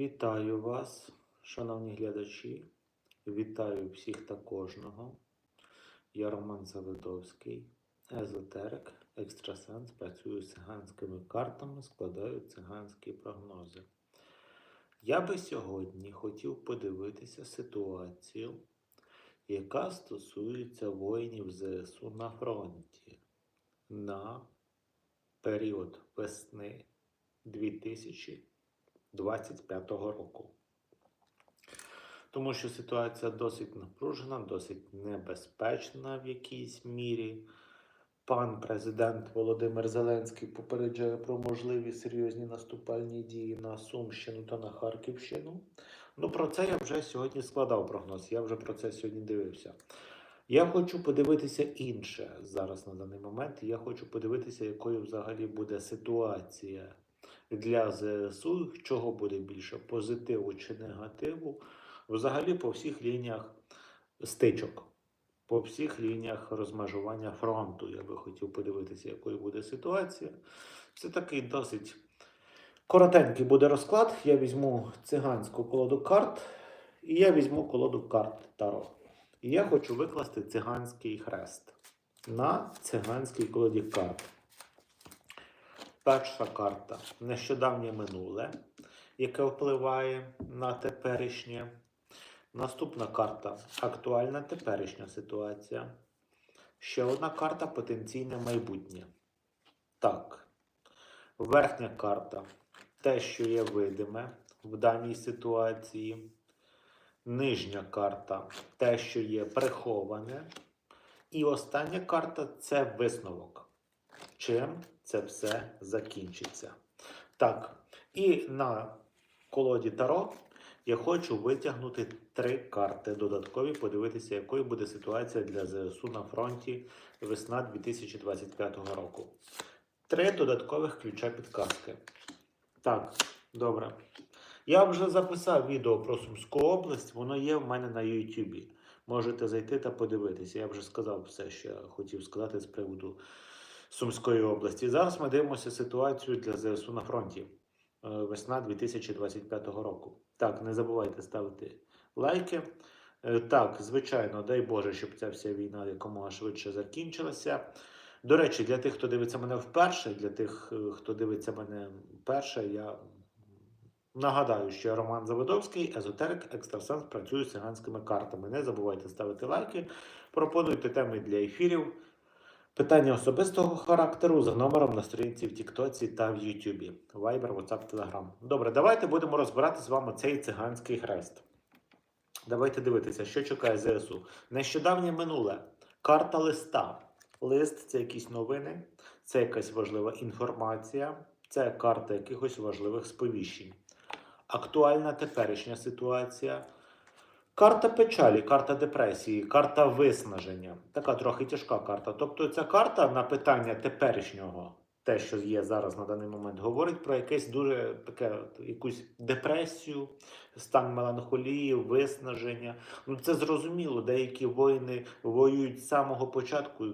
Вітаю вас, шановні глядачі. Вітаю всіх та кожного. Я Роман Завидовський, езотерик, екстрасенс, працюю з циганськими картами, складаю циганські прогнози. Я би сьогодні хотів подивитися ситуацію, яка стосується воїнів ЗСУ на фронті на період весни 2025 року. Тому що ситуація досить напружена, досить небезпечна в якійсь мірі. Пан президент Володимир Зеленський попереджає про можливі серйозні наступальні дії на Сумщину та на Харківщину. Ну, про це я вже сьогодні складав прогноз, я вже про це сьогодні дивився. Я хочу подивитися інше зараз на даний момент. Я хочу подивитися, якою взагалі буде ситуація для ЗСУ, чого буде більше позитиву чи негативу, взагалі по всіх лініях стичок, по всіх лініях розмежування фронту. Я би хотів подивитися, якою буде ситуація. Це такий досить коротенький буде розклад. Я візьму циганську колоду карт, і я візьму колоду карт Таро. І я хочу викласти циганський хрест на циганській колоді карт. Перша карта нещодавнє минуле, яке впливає на теперішнє. Наступна карта актуальна теперішня ситуація. Ще одна карта потенційне майбутнє. Так. Верхня карта те, що є видиме в даній ситуації. Нижня карта те, що є приховане. І остання карта це висновок. Чим це все закінчиться. Так, і на колоді Таро я хочу витягнути три карти додаткові, подивитися, якою буде ситуація для ЗСУ на фронті весна 2025 року. Три додаткових ключа підказки. Так, добре. Я вже записав відео про Сумську область, воно є в мене на YouTube. Можете зайти та подивитися. Я вже сказав все, що я хотів сказати з приводу Сумської області. Зараз ми дивимося ситуацію для ЗСУ на фронті е, весна 2025 року. Так, не забувайте ставити лайки. Е, Так, звичайно, дай Боже, щоб ця вся війна якомога швидше закінчилася. До речі, для тих, хто дивиться мене вперше, для тих, е, хто дивиться мене вперше, я нагадаю, що я Роман Заводовський, езотерик, екстрасенс, працюю з циганськими картами. Не забувайте ставити лайки, пропонуйте теми для ефірів. Питання особистого характеру за номером на сторінці в Тіктоці та в Ютубі. Viber, WhatsApp, Telegram. Добре, давайте будемо розбирати з вами цей циганський хрест. Давайте дивитися, що чекає ЗСУ. Нещодавнє минуле. Карта листа. Лист це якісь новини, це якась важлива інформація, це карта якихось важливих сповіщень. Актуальна теперішня ситуація. Карта печалі, карта депресії, карта виснаження. Така трохи тяжка карта. Тобто ця карта на питання теперішнього, те, що є зараз на даний момент, говорить про якесь дуже таке якусь депресію, стан меланхолії, виснаження. Ну це зрозуміло. Деякі воїни воюють з самого початку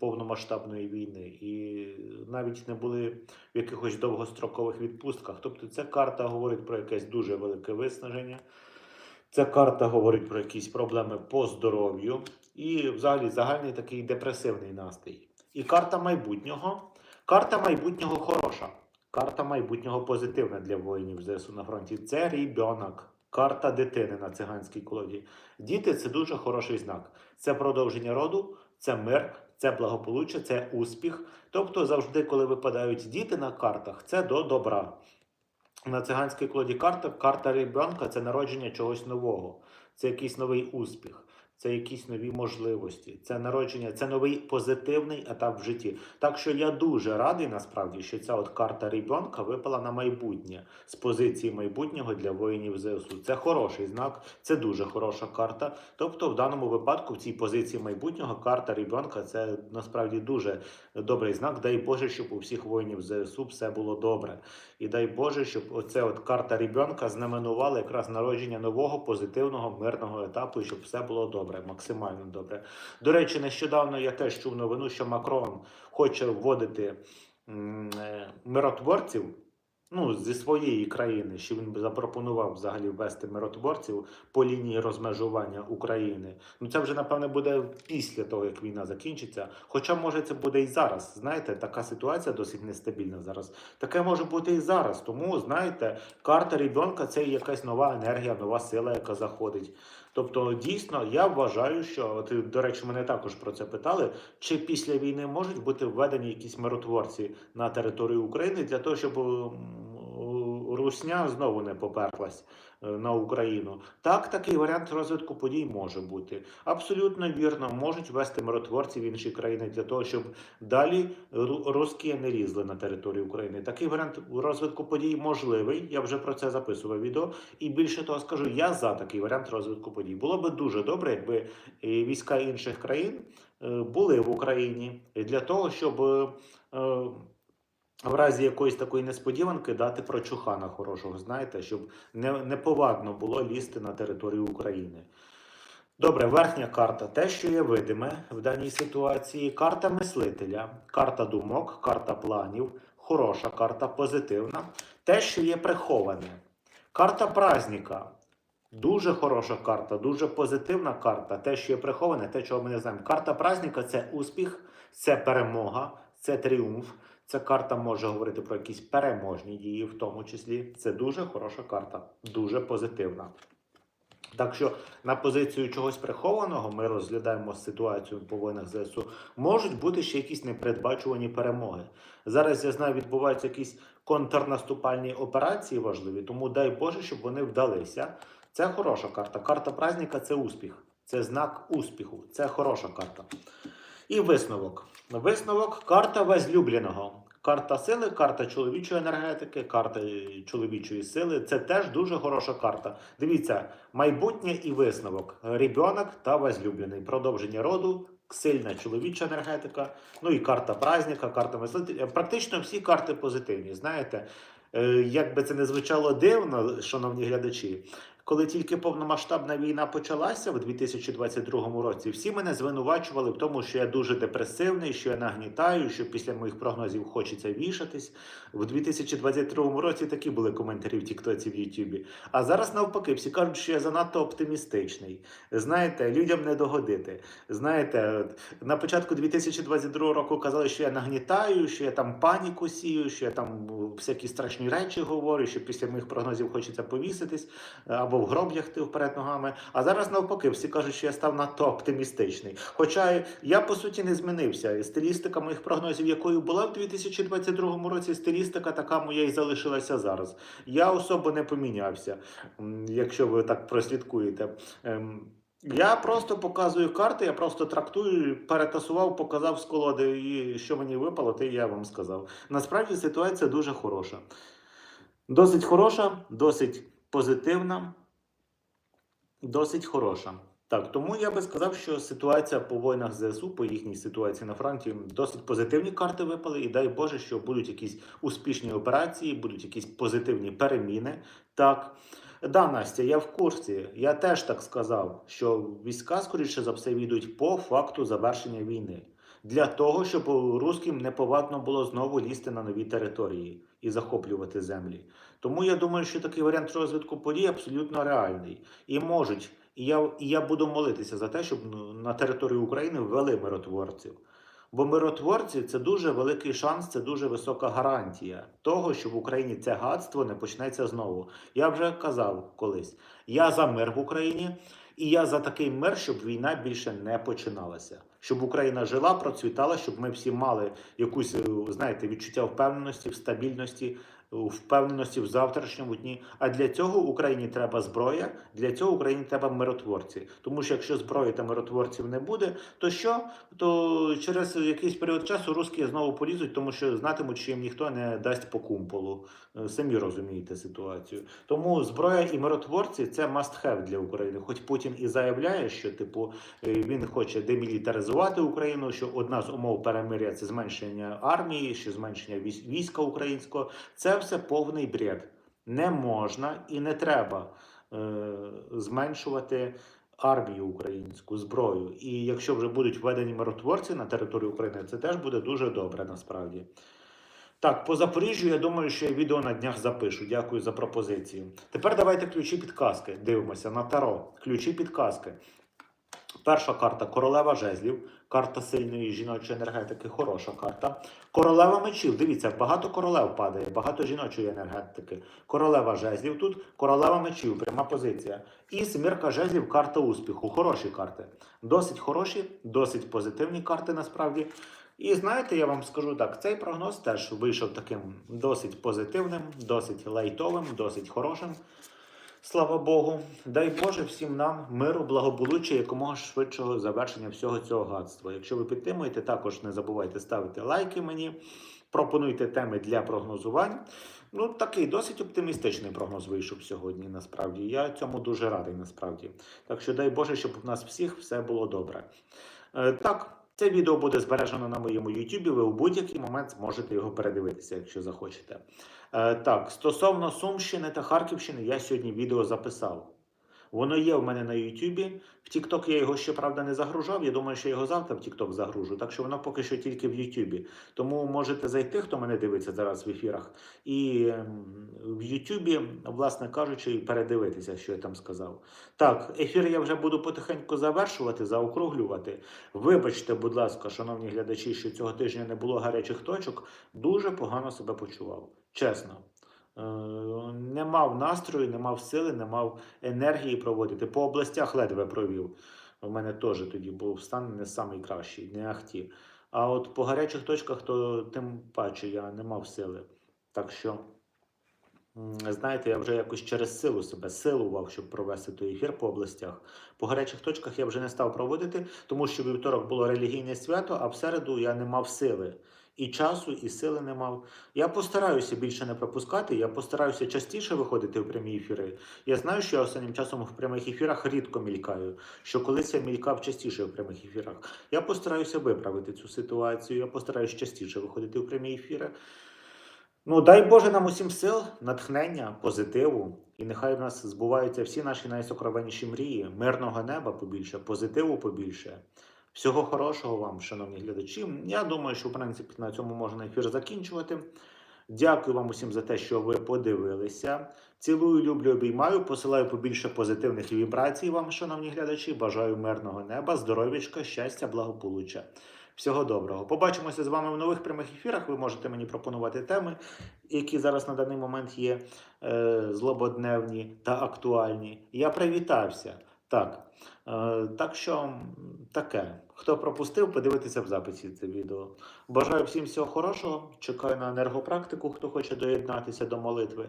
повномасштабної війни і навіть не були в якихось довгострокових відпустках. Тобто ця карта говорить про якесь дуже велике виснаження. Ця карта говорить про якісь проблеми по здоров'ю і взагалі загальний такий депресивний настрій. І карта майбутнього. Карта майбутнього хороша. Карта майбутнього позитивна для воїнів ЗСУ на фронті. Це рібенок. Карта дитини на циганській колоді. Діти це дуже хороший знак. Це продовження роду, це мир, це благополуччя, це успіх. Тобто, завжди, коли випадають діти на картах, це до добра. На циганській колоді карта карта ребенка це народження чогось нового, це якийсь новий успіх, це якісь нові можливості, це народження, це новий позитивний етап в житті. Так що я дуже радий насправді, що ця от карта ребенка випала на майбутнє з позиції майбутнього для воїнів ЗСУ. Це хороший знак, це дуже хороша карта. Тобто, в даному випадку, в цій позиції майбутнього карта ребенка це насправді дуже добрий знак. Дай Боже, щоб у всіх воїнів ЗСУ все було добре. І дай Боже, щоб оце от карта ребенка знаменувала якраз народження нового позитивного мирного етапу, щоб все було добре, максимально добре. До речі, нещодавно я теж чув новину, що Макрон хоче вводити е, миротворців ну, зі своєї країни, що він запропонував взагалі ввести миротворців по лінії розмежування України. Ну це вже напевне буде після того, як війна закінчиться. Хоча може це буде і зараз. Знаєте, така ситуація досить нестабільна зараз. Таке може бути і зараз. Тому знаєте, карта ребенка це якась нова енергія, нова сила, яка заходить. Тобто, дійсно, я вважаю, що от, до речі, мене також про це питали. Чи після війни можуть бути введені якісь миротворці на територію України для того, щоб Русня знову не поперлась е, на Україну? Так, такий варіант розвитку подій може бути. Абсолютно вірно, можуть ввести миротворці в інші країни для того, щоб далі ру- русські не лізли на територію України. Такий варіант розвитку подій можливий. Я вже про це записував відео. І більше того скажу, я за такий варіант розвитку подій. Було би дуже добре, якби е, війська інших країн е, були в Україні для того, щоб в разі якоїсь такої несподіванки дати прочухана хорошого, знаєте, щоб не, неповадно було лізти на територію України. Добре, верхня карта. Те, що є видиме в даній ситуації, карта мислителя, карта думок, карта планів, хороша карта, позитивна. Те, що є приховане. Карта праздника. Дуже хороша карта, дуже позитивна карта. Те, що є приховане, те, чого ми не знаємо. Карта праздника це успіх, це перемога, це тріумф. Ця карта може говорити про якісь переможні дії, в тому числі. Це дуже хороша карта, дуже позитивна. Так що на позицію чогось прихованого ми розглядаємо ситуацію по воїнах ЗСУ. Можуть бути ще якісь непередбачувані перемоги. Зараз я знаю, відбуваються якісь контрнаступальні операції важливі, тому дай Боже, щоб вони вдалися. Це хороша карта. Карта праздника це успіх, це знак успіху, це хороша карта. І висновок. Висновок карта возлюбленого. Карта сили, карта чоловічої енергетики, карта чоловічої сили. Це теж дуже хороша карта. Дивіться, майбутнє і висновок. Ребенок та возлюблений. Продовження роду, сильна чоловіча енергетика. Ну і карта праздника, карта мислителя. Практично всі карти позитивні. Знаєте, Е, як би це не звучало дивно, шановні глядачі, коли тільки повномасштабна війна почалася в 2022 році, всі мене звинувачували в тому, що я дуже депресивний, що я нагнітаю, що після моїх прогнозів хочеться вішатись. В 2022 році такі були коментарі в Тіктоці в Ютубі. А зараз навпаки, всі кажуть, що я занадто оптимістичний. Знаєте, людям не догодити. Знаєте, на початку 2022 року казали, що я нагнітаю, що я там паніку сію, що я там всякі страшні речі говорю, що після моїх прогнозів хочеться повіситись або в гроб лягти вперед ногами. А зараз навпаки, всі кажуть, що я став надто оптимістичний. Хоча я по суті не змінився. Стилістика моїх прогнозів, якою була в 2022 році, стилістика така моя і залишилася зараз. Я особо не помінявся, якщо ви так прослідкуєте. Ем, я просто показую карти, я просто трактую, перетасував, показав з колоди, і що мені випало, те я вам сказав. Насправді ситуація дуже хороша. Досить хороша, досить позитивна, досить хороша. Так, тому я би сказав, що ситуація по воїнах ЗСУ, по їхній ситуації на фронті, досить позитивні карти випали, і дай Боже, що будуть якісь успішні операції, будуть якісь позитивні переміни. Так. Да, Настя, я в курсі. Я теж так сказав, що війська, скоріше за все, війдуть по факту завершення війни. Для того, щоб русським неповадно було знову лізти на нові території і захоплювати землі. Тому я думаю, що такий варіант розвитку подій абсолютно реальний. І можуть, і я, і я буду молитися за те, щоб ну, на територію України ввели миротворців. Бо миротворці це дуже великий шанс, це дуже висока гарантія того, що в Україні це гадство не почнеться знову. Я вже казав колись: я за мир в Україні, і я за такий мир, щоб війна більше не починалася. Щоб Україна жила, процвітала, щоб ми всі мали якусь, е, знаєте, відчуття впевненості, в стабільності, у впевненості в завтрашньому дні. А для цього Україні треба зброя, для цього Україні треба миротворці. Тому що якщо зброї та миротворців не буде, то що? То через якийсь період часу русські знову полізуть, тому що знатимуть, що їм ніхто не дасть по кумполу. Е, Самі розумієте ситуацію. Тому зброя і миротворці це must have для України. Хоч Путін і заявляє, що типу е, він хоче демілітаризувати Україну, що одна з умов перемиря це зменшення армії, що зменшення війська українського. Це все повний бред. Не можна і не треба е, зменшувати армію українську зброю. І якщо вже будуть введені миротворці на територію України, це теж буде дуже добре насправді. Так, по Запоріжжю, я думаю, що я відео на днях запишу. Дякую за пропозицію. Тепер давайте ключі підказки. Дивимося на таро. Ключі підказки. Перша карта королева жезлів, карта сильної жіночої енергетики, хороша карта. Королева мечів. Дивіться, багато королев падає, багато жіночої енергетики. Королева жезлів тут, королева мечів, пряма позиція. І семірка жезлів, карта успіху. Хороші карти. Досить хороші, досить позитивні карти насправді. І знаєте, я вам скажу так: цей прогноз теж вийшов таким досить позитивним, досить лайтовим, досить хорошим. Слава Богу, дай Боже всім нам миру, благополуччя, якомога швидшого завершення всього цього гадства. Якщо ви підтримуєте, також не забувайте ставити лайки мені, пропонуйте теми для прогнозувань. Ну, такий досить оптимістичний прогноз вийшов сьогодні. Насправді я цьому дуже радий. Насправді, так що дай Боже, щоб у нас всіх все було добре. Е, так. Це відео буде збережено на моєму YouTube, ви у будь-який момент зможете його передивитися, якщо захочете. Е, так, стосовно Сумщини та Харківщини, я сьогодні відео записав. Воно є в мене на YouTube. В TikTok я його ще правда не загружав. Я думаю, що я його завтра в TikTok загружу. Так що воно поки що тільки в YouTube. Тому можете зайти, хто мене дивиться зараз в ефірах, і в YouTube, власне кажучи, передивитися, що я там сказав. Так, ефір я вже буду потихеньку завершувати, заокруглювати. Вибачте, будь ласка, шановні глядачі, що цього тижня не було гарячих точок. Дуже погано себе почував. Чесно. Е, Не мав настрою, не мав сили, не мав енергії проводити. По областях ледве провів. У мене теж тоді був стан не самий кращий, не ахті. А от по гарячих точках, то тим паче я не мав сили. Так що, знаєте, я вже якось через силу себе силував, щоб провести той ефір по областях. По гарячих точках я вже не став проводити, тому що вівторок було релігійне свято, а в середу я не мав сили. І часу, і сили не мав. Я постараюся більше не пропускати. Я постараюся частіше виходити в прямі ефіри. Я знаю, що я останнім часом в прямих ефірах рідко мількаю. Що колись я мількав частіше в прямих ефірах. Я постараюся виправити цю ситуацію. Я постараюся частіше виходити в прямі ефіри. Ну, дай Боже нам усім сил, натхнення, позитиву. І нехай в нас збуваються всі наші найсокровенніші мрії, мирного неба побільше, позитиву побільше. Всього хорошого вам, шановні глядачі. Я думаю, що в принципі на цьому можна ефір закінчувати. Дякую вам усім за те, що ви подивилися. Цілую, люблю, обіймаю. Посилаю побільше позитивних вібрацій вам, шановні глядачі. Бажаю мирного неба, здоров'ячка, щастя, благополуччя. Всього доброго. Побачимося з вами в нових прямих ефірах. Ви можете мені пропонувати теми, які зараз на даний момент є е, злободневні та актуальні. Я привітався. Так. Е, так що таке. Хто пропустив, подивитися в записі це відео. Бажаю всім всього хорошого. Чекаю на енергопрактику, хто хоче доєднатися до молитви.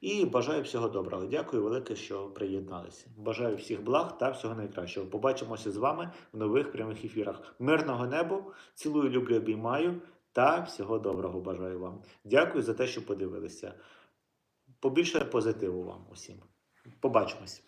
І бажаю всього доброго. Дякую велике, що приєдналися. Бажаю всіх благ та всього найкращого. Побачимося з вами в нових прямих ефірах. Мирного неба, цілую, люблю, обіймаю та всього доброго бажаю вам. Дякую за те, що подивилися. Побільше позитиву вам усім. Побачимось.